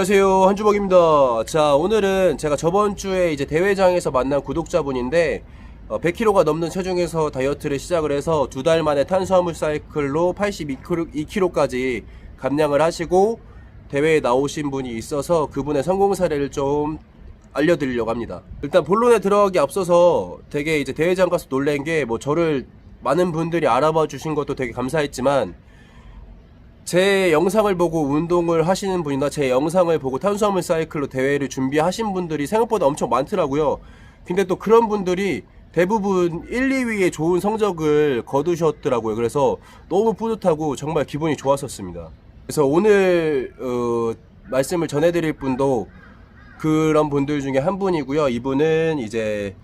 안녕하세요. 한주먹입니다. 자 오늘은 제가 저번 주에 이제 대회장에서 만난 구독자분인데 100kg가 넘는 체중에서 다이어트를 시작을 해서 두 달 만에 탄수화물 사이클로 82kg까지 감량을 하시고 대회에 나오신 분이 있어서 그분의 성공 사례를 좀 알려드리려고 합니다. 일단 본론에 들어가기 앞서서 되게 이제 대회장 가서 놀란 게 뭐 저를 많은 분들이 알아봐 주신 것도 되게 감사했지만 제 영상을 보고 운동을 하시는 분이나 제 영상을 보고 탄수화물 사이클로 대회를 준비하신 분들이 생각보다 엄청 많더라고요. 근데 또 그런 분들이 대부분 1, 2위에 좋은 성적을 거두셨더라고요. 그래서 너무 뿌듯하고 정말 기분이 좋았었습니다. 그래서 오늘 어, 말씀을 전해드릴 분도 그런 분들 중에 한 분이고요. 이분은 이제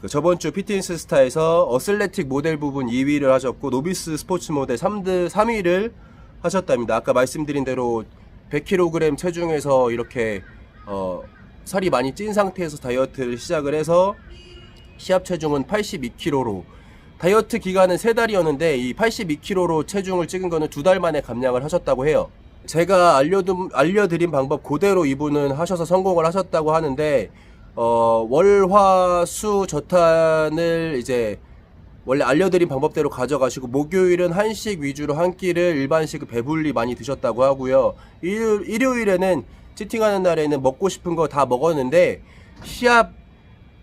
그 저번 주 피트니스 스타에서 어슬레틱 모델 부분 2위를 하셨고 노비스 스포츠 모델 3드 3위를 하셨답니다. 아까 말씀드린 대로 100kg 체중에서 이렇게 어, 살이 많이 찐 상태에서 다이어트를 시작을 해서 시합 체중은 82kg로 다이어트 기간은 3달이었는데 이 82kg로 체중을 찍은 거는 두 달 만에 감량을 하셨다고 해요. 제가 알려둔, 알려드린 방법 그대로 이분은 하셔서 성공을 하셨다고 하는데 어, 월화수 저탄을 이제 원래 알려드린 방법대로 가져가시고 목요일은 한식 위주로 한 끼를 일반식 배불리 많이 드셨다고 하고요. 일, 일요일에는 치팅하는 날에는 먹고 싶은 거 다 먹었는데 시합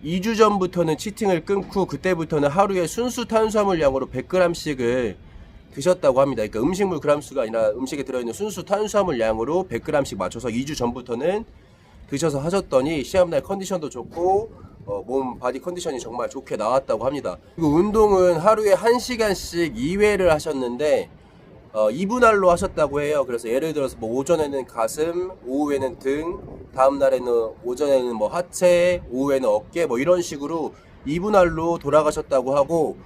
2주 전부터는 치팅을 끊고 그때부터는 하루에 순수 탄수화물량으로 100g씩을 드셨다고 합니다. 그러니까 음식물 그람수가 아니라 음식에 들어있는 순수 탄수화물량으로 100g씩 맞춰서 2주 전부터는 드셔서 하셨더니 시합날 컨디션도 좋고 어, 몸 바디 컨디션이 정말 좋게 나왔다고 합니다. 그리고 운동은 하루에 1시간씩 2회를 하셨는데 어, 2분할로 하셨다고 해요. 그래서 예를 들어서 뭐 오전에는 가슴, 오후에는 등, 다음 날에는 오전에는 뭐 하체, 오후에는 어깨 뭐 이런 식으로 2분할로 돌아가셨다고 하고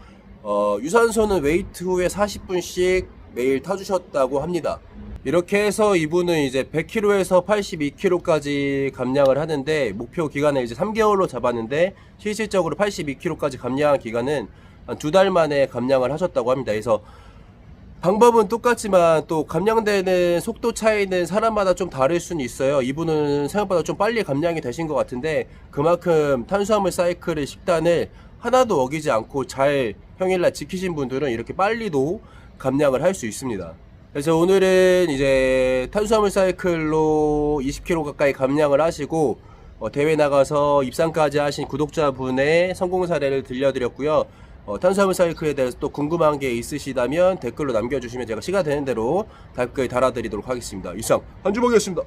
어, 유산소는 웨이트 후에 40분씩 매일 타주셨다고 합니다. 이렇게 해서 이분은 이제 100kg에서 82kg까지 감량을 하는데 목표 기간을 이제 3개월로 잡았는데 실질적으로 82kg까지 감량한 기간은 한 두 달 만에 감량을 하셨다고 합니다. 그래서 방법은 똑같지만 또 감량되는 속도 차이는 사람마다 좀 다를 수는 있어요. 이분은 생각보다 좀 빨리 감량이 되신 것 같은데 그만큼 탄수화물 사이클의 식단을 하나도 어기지 않고 잘 평일날 지키신 분들은 이렇게 빨리도 감량을 할 수 있습니다. 그래서 오늘은 이제 탄수화물 사이클로 20kg 가까이 감량을 하시고 어, 대회 나가서 입상까지 하신 구독자분의 성공 사례를 들려드렸고요. 어, 탄수화물 사이클에 대해서 또 궁금한 게 있으시다면 댓글로 남겨주시면 제가 시간 되는 대로 댓글 달아드리도록 하겠습니다. 이상 한주먹이었습니다.